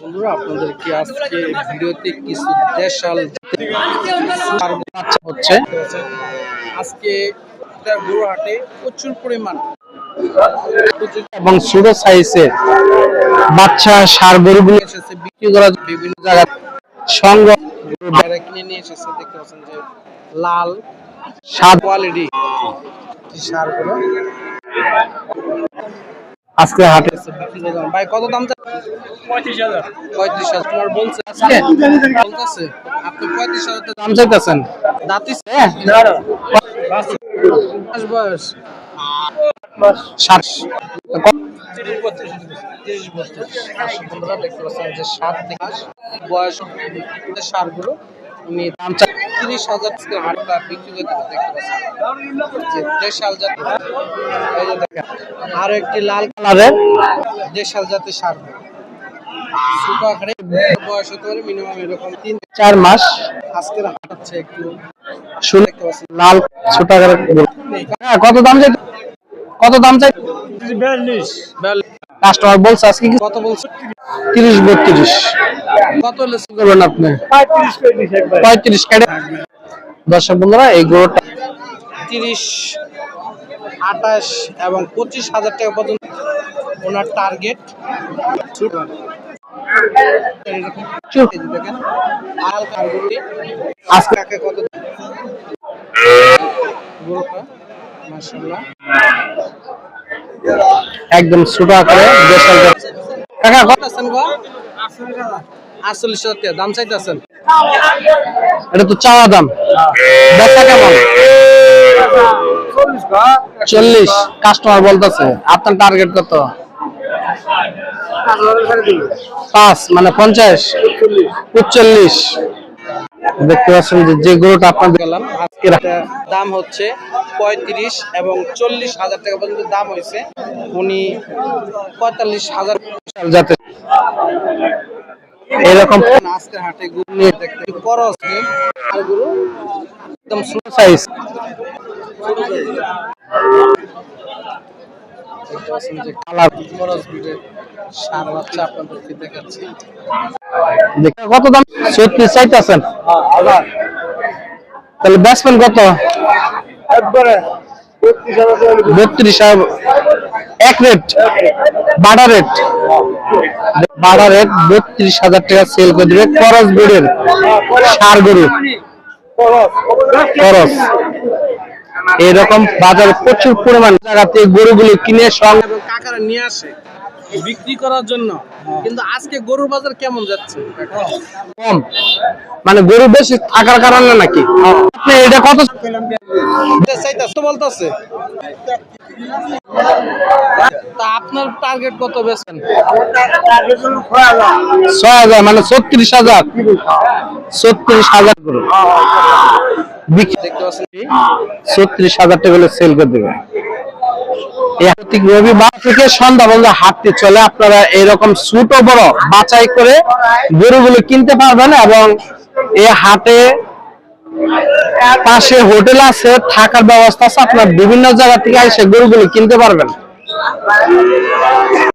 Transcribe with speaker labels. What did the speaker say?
Speaker 1: বন্ধুরা আপনাদেরকে আজকে ভিডিওতে কিছু দেশাল বাচ্চা হচ্ছে। আজকে এটা প্রচুর পরিমাণ এবং ছোট সাইজের বাচ্চা সার গরুগুলো এসেছে। বিক্রি করার জন্য বিভিন্ন জায়গায় সংগ্রহ গরু কিনে নিয়ে এসেছে। দেখতে পাচ্ছেন যে লাল সাত কোয়ালিটি। সারগুলো আজকে হাটে। ভাই কত দাম পঁয়ত্রিশ হাজার পঁয়ত্রিশ হাজার। তোমার বলছে আজকে? বলতেছে আপনি পঁয়ত্রিশ হাজার দাম চাইতেছেন? দাঁতিছে বয়স। ষাট তিরিশ বত্রিশ। তিরিশ বত্রিশ। বন্ধুরা দেখতে পাচ্ছেন যে সাত থেকে বয়স সারগুলো। উনি দাম তিরিশ হাজার থেকে হাটটা বিক্রি করতে দেখতে পাচ্ছেন। দেশাল এই আরও একটি লাল কালারের দেশাল জাতের সার। বয়স হতে পারে মিনিমাম এরকম তিন চার মাস। আজকের হাট হচ্ছে একটু শুনে লাল ছোট হ্যাঁ, কত দাম চাই? কত দাম চাই? বিয়াল্লিশ। কাস্টমার বলছে আজকে কত বলছে? তিরিশ বত্রিশ। কত লেসি করবেন আপনি? পঁয়ত্রিশ কেটে দর্শক বন্ধুরা এই গরুটা তিরিশ আঠাশ এবং পঁচিশ হাজার টাকা পর্যন্ত ওনার টার্গেট দেখেন আল কারগুলি আজকে কত একদম ছোট আকারে। কাকা কত আছেন গো? আটচল্লিশ হাজার টাকা। দাম চাইতেছেন? এটা তো চাওয়া দাম। বেচা কেমন? চল্লিশ। কাস্টমার বলতেছে আপনার টার্গেট কত? পাঁচ মানে পঞ্চাশ? উনচল্লিশ দেখতে পাচ্ছেন যে যে গরুটা আপনাদের গেলাম আজকের দাম হচ্ছে পঁয়ত্রিশ এবং চল্লিশ হাজার টাকা পর্যন্ত দাম হয়েছে। উনি পঁয়তাল্লিশ হাজার এরকম আজকের হাটে গরু নিয়ে দেখতে করস আর গরু একদম ছোট সাইজ কত দাম? ছত্রিশ চাইতেছেন। তাহলে ব্যাটসম্যান কত? বত্রিশ এক রেট। বাটা রেট। বাটা রেট বত্রিশ হাজার টাকা সেল করে দিবে। করস বেডের সার গরু খরচ এরকম বাজারে প্রচুর পরিমাণ জায়গাতে গরুগুলো কিনে সঙ্গে কাকারা নিয়ে আসে বিক্রি করার জন্য। কিন্তু আজকে গরুর বাজার কেমন যাচ্ছে? কম। মানে গরু বেশি থাকার কারণে নাকি? আপনি এটা কত বলতেছে? তা আপনার টার্গেট কত বেছেন ছয় হাজার মানে ছত্রিশ হাজার। ছত্রিশ হাজার পাচ্ছেন ছত্রিশ হাজার টাকা হলে সেল করে দেবে প্রত্যেক রবিবার থেকে সন্ধ্যা পর্যন্ত হাটতে চলে। আপনারা এরকম ছোট বড় বাছাই করে গরুগুলো কিনতে পারবেন এবং এই হাটে পাশে হোটেল আছে থাকার ব্যবস্থা আছে। আপনার বিভিন্ন জায়গা থেকে এসে গরুগুলো কিনতে পারবেন। Apa yang?